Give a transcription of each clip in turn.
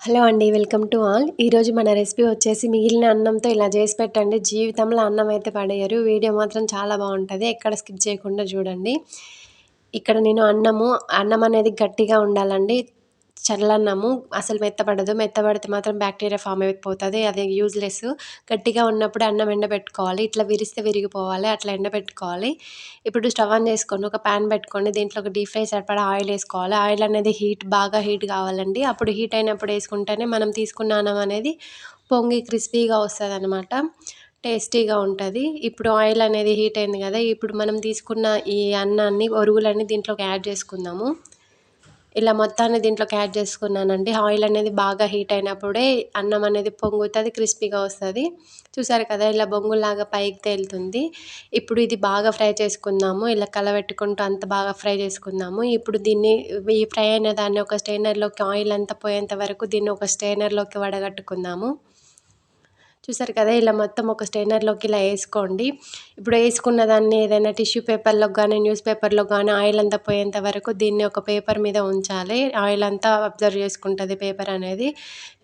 Hello అండి welcome to all. ఈరోజు మన రెసిపీ వచ్చేసి మిగిలిన అన్నంతో ఇలా చేసి పెట్టండి. జీవితంలో అన్నం అయితే పడేయరు. వీడియో మాత్రం చాలా బాగుంటుంది. ఎక్కడ స్కిప్ చేయకుండా చూడండి. ఇక్కడ నేను అన్నము అన్నం అనేది గట్టిగా ఉండాలండి. చల్లన్నము అసలు మెత్తపడదు మెత్తపడితే మాత్రం బ్యాక్టీరియా ఫామ్ అయిపోతుంది. అది యూజ్లెస్ గట్టిగా ఉన్నప్పుడు అన్నం ఎండబెట్టుకోవాలి ఇట్లా విరిస్తే విరిగిపోవాలి. అట్లా ఎండబెట్టుకోవాలి ఇప్పుడు స్టవ్ ఆన్ చేసుకొని ఒక ప్యాన్ పెట్టుకొని దీంట్లో ఒక డీప్ ఫ్రై సరిపడా ఆయిల్ వేసుకోవాలి. ఆయిల్ అనేది హీట్ బాగా హీట్ కావాలండి. అప్పుడు హీట్ అయినప్పుడు వేసుకుంటేనే మనం తీసుకున్న అన్నం అనేది పొంగి క్రిస్పీగా వస్తుంది అనమాట టేస్టీగా ఉంటుంది. ఇప్పుడు ఆయిల్ అనేది హీట్ అయింది కదా ఇప్పుడు మనం తీసుకున్న ఈ అన్నాన్ని ఒరుగులన్నీ దీంట్లోకి యాడ్ చేసుకుందాము. ఇలా మొత్తాన్ని దీంట్లోకి యాడ్ చేసుకున్నానండి. ఆయిల్ అనేది బాగా హీట్ అయినప్పుడే అన్నం అనేది పొంగుతుంది క్రిస్పీగా వస్తుంది. చూసారు కదా ఇలా బొంగులాగా పైకి తేలుతుంది. ఇప్పుడు ఇది బాగా ఫ్రై చేసుకుందాము. ఇలా కలబెట్టుకుంటూ అంత బాగా ఫ్రై చేసుకుందాము. ఇప్పుడు దీన్ని ఈ ఫ్రై అయిన దాన్ని ఒక స్టైనర్లోకి ఆయిల్ అంతా పోయేంత వరకు దీన్ని ఒక స్టైనర్లోకి వడగట్టుకుందాము. చూసారు కదా ఇలా మొత్తం ఒక స్టైనర్లోకి ఇలా వేసుకోండి. ఇప్పుడు వేసుకున్న దాన్ని ఏదైనా టిష్యూ పేపర్లో కానీ న్యూస్ పేపర్లో కానీ ఆయిల్ అంతా పోయేంత వరకు దీన్ని ఒక పేపర్ మీద ఉంచాలి. ఆయిల్ అంతా అబ్జర్వ్ చేసుకుంటుంది పేపర్ అనేది.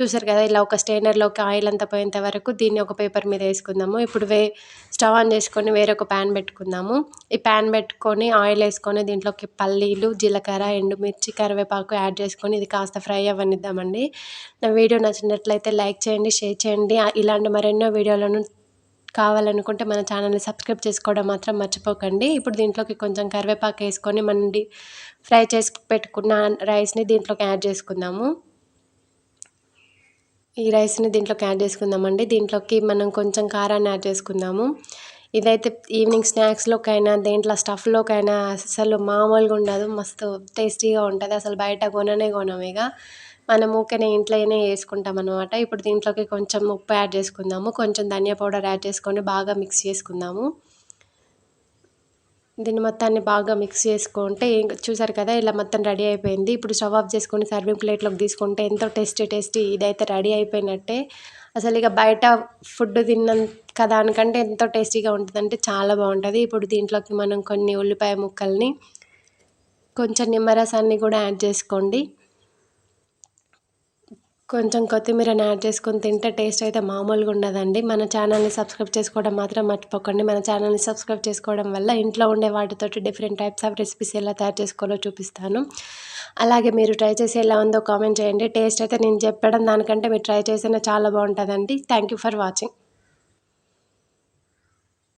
చూసారు కదా ఇలా ఒక స్టైనర్లోకి ఆయిల్ అంతా పోయేంత వరకు దీన్ని ఒక పేపర్ మీద వేసుకుందాము. ఇప్పుడు వే స్టవ్ ఆన్ చేసుకొని వేరొక ప్యాన్ పెట్టుకుందాము. ఈ ప్యాన్ పెట్టుకొని ఆయిల్ వేసుకొని దీంట్లోకి పల్లీలు జీలకర్ర ఎండుమిర్చి కరివేపాకు యాడ్ చేసుకొని ఇది కాస్త ఫ్రై అవ్వనిద్దామండి. నా వీడియో నచ్చినట్లయితే లైక్ చేయండి షేర్ చేయండి. ఇలాంటి మరెన్నో వీడియోలను కావాలనుకుంటే మన ఛానల్ని సబ్స్క్రైబ్ చేసుకోవడం మాత్రం మర్చిపోకండి. ఇప్పుడు దీంట్లోకి కొంచెం కరివేపాకు వేసుకొని మండి ఫ్రై చేసి పెట్టుకున్న రైస్ని దీంట్లోకి యాడ్ చేసుకుందాము. ఈ రైస్ని దీంట్లోకి యాడ్ చేసుకుందామండి. దీంట్లోకి మనం కొంచెం కారాన్ని యాడ్ చేసుకుందాము. ఇదైతే ఈవినింగ్ స్నాక్స్లోకైనా దేంట్లో స్టఫ్లోకైనా అసలు మామూలుగా ఉండదు. మస్తు టేస్టీగా ఉంటుంది. అసలు బయట కొననే కొనము ఇక. మనం ఊకనే ఇంట్లోనే వేసుకుంటాం అనమాట ఇప్పుడు దీంట్లోకి కొంచెం ఉప్పు యాడ్ చేసుకుందాము. కొంచెం ధనియా పౌడర్ యాడ్ చేసుకొని బాగా మిక్స్ చేసుకుందాము. దీన్ని మొత్తాన్ని బాగా మిక్స్ చేసుకుంటే చూసారు కదా ఇలా మొత్తం రెడీ అయిపోయింది. ఇప్పుడు స్టవ్ ఆఫ్ చేసుకొని సర్వింగ్ ప్లేట్లోకి తీసుకుంటే ఎంతో టేస్టీ టేస్టీ ఇదైతే రెడీ అయిపోయినట్టే. అసలు ఇక బయట ఫుడ్ తిన్నంత దానికంటే ఎంతో టేస్టీగా ఉంటుందంటే చాలా బాగుంటుంది. ఇప్పుడు దీంట్లోకి మనం కొన్ని ఉల్లిపాయ ముక్కల్ని కొంచెం నిమ్మరసాన్ని కూడా యాడ్ చేసుకోండి. కొంచెం కొత్తిమీరని యాడ్ చేసుకొని తింటే టేస్ట్ అయితే మామూలుగా ఉండదండి. మన ఛానల్ని సబ్స్క్రైబ్ చేసుకోవడం మాత్రం మర్చిపోకండి. మన ఛానల్ని సబ్స్క్రైబ్ చేసుకోవడం వల్ల ఇంట్లో ఉండే వాటితోటి డిఫరెంట్ టైప్స్ ఆఫ్ రెసిపీస్ ఎలా తయారు చేసుకోవాలో చూపిస్తాను. అలాగే మీరు ట్రై చేసి ఎలా ఉందో కామెంట్ చేయండి. టేస్ట్ అయితే నేను చెప్పడం దానికంటే మీరు ట్రై చేసినా చాలా బాగుంటుందండి. Thank you for watching.